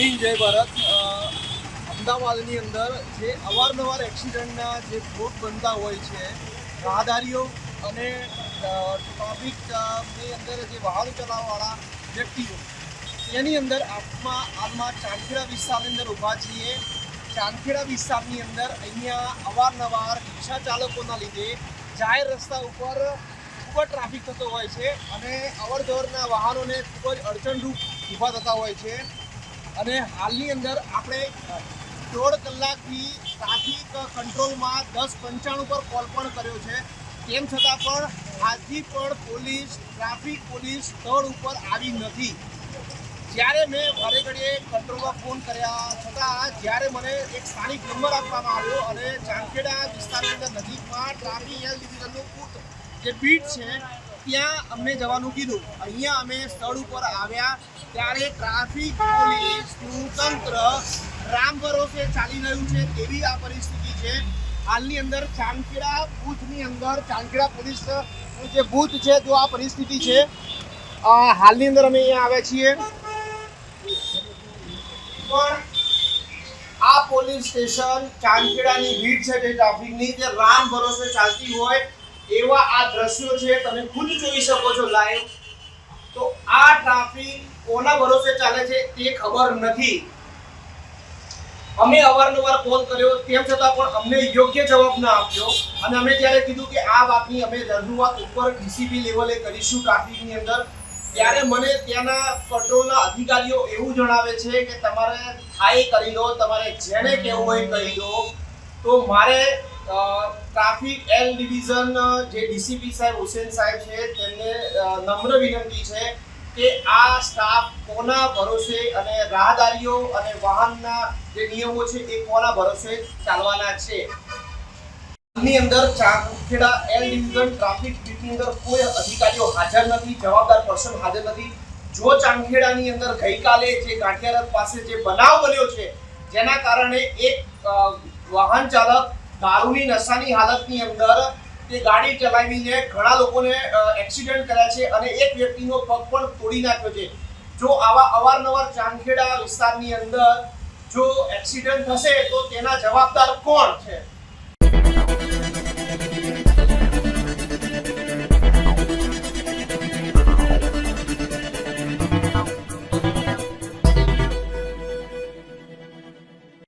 ભારત. અમદાવાદની અંદર જે અવારનવાર એક્સિડન્ટના જે ભોગ બનતા હોય છે, રાહદારીઓ અને ટ્રાફિકની અંદર જે વાહન ચલાવવાળા વ્યક્તિઓ એની અંદર આપમાં હાલમાં ચાંદખેડા વિસ્તારની અંદર ઊભા છીએ. ચાંદખેડા વિસ્તારની અંદર અહીંયા અવારનવાર રિક્ષા ચાલકોના લીધે જાહેર રસ્તા ઉપર ખૂબ જ ટ્રાફિક થતો હોય છે અને અવરજવરના વાહનોને ખૂબ જ અડચણરૂપ ઊભા થતા હોય છે. અને હાલની અંદર આપણે દોઢ કલાકથી ટ્રાફિક કંટ્રોલમાં દસ પંચાણું પર કોલ પણ કર્યો છે. તેમ છતાં પણ આજથી પણ પોલીસ, ટ્રાફિક પોલીસ સ્થળ ઉપર આવી નથી. જ્યારે મેં વારે ઘડીએ કંટ્રોલમાં ફોન કર્યા, છતાં જ્યારે મને એક સ્થાનિક નંબર આપવામાં આવ્યો અને ચાંદખેડા વિસ્તારની અંદર નજીકમાં ટ્રાફિક એલ ડિવિઝનનું કૂટ જે બીટ છે ત્યાં અમને જવાનું કીધું. અહીંયા અમે સ્થળ ઉપર આવ્યા, ત્યારે ટ્રાફિક, પોલીસ તંત્ર રામ ભરોસે ચાલી રહ્યું છે તેવી આ પરિસ્થિતિ છે. હાલની અંદર ચાંદખેડા બૂથની અંદર, ચાંદખેડા પોલીસ જે બૂથ છે, જો આ પરિસ્થિતિ છે હાલની અંદર અમે અહીંયા આવ્યા છીએ. પણ આ પોલીસ સ્ટેશન ચાંદખેડાની ભીડ છે જે ટ્રાફિકની, જે રામ ભરોસે ચાલતી હોય એવા આ દ્રશ્યો છે, તમે ખુદ જોઈ શકો છો લાઈવ તો આ ટ્રાફિક કોના ભરોસે ચાલે છે તે ખબર નથી. અમે અવારનવાર કોલ કર્યો, તેમ છતાં પણ અમને યોગ્ય જવાબ ના આપ્યો. અને અમે જ્યારે કીધું કે આ વાતની અમે રજૂઆત ઉપર ડીસીપી લેવલે કરીશું ટ્રાફિકની અંદર. ત્યારે મને ત્યાંના પેટ્રોલના અધિકારીઓ એવું જણાવે છે કે તમારે થાય કરી લો, તમારે જેને કહેવું હોય કહી દો તો મારે ટ્રાફિક એલ ડિવિઝન જે ડીસીપી સાહેબ, હુસેન સાહેબ છે, તેમને નમ્ર વિનંતી છે કે આ સ્ટાફ કોના ભરોસે અને રાહદારીઓ અને વાહનના જે નિયમો છે એ કોના ભરોસે ચાલવાના છે? ની અંદર ચાંદખેડા એલ ડિવિઝન ટ્રાફિક બીટની અંદર કોઈ અધિકારીઓ હાજર નથી, જવાબદાર પર્સન હાજર નથી. જો ચાંખેડાની અંદર ગઈકાલે જે ગાંઠિયારથ પાસે જે બનાવ બન્યો છે, જેના કારણે એક વાહન ચાલક દારૂની નશાની હાલતની અંદર તે ગાડી ચલાવીને ઘણા લોકોને એક્સિડન્ટ કર્યા છે અને એક વ્યક્તિનો પગ પણ તોડી નાખ્યો છે. જો આવા અવારનવાર ચાંદખેડા વિસ્તારની અંદર જો એક્સિડન્ટ થશે તો તેના જવાબદાર કોણ છે?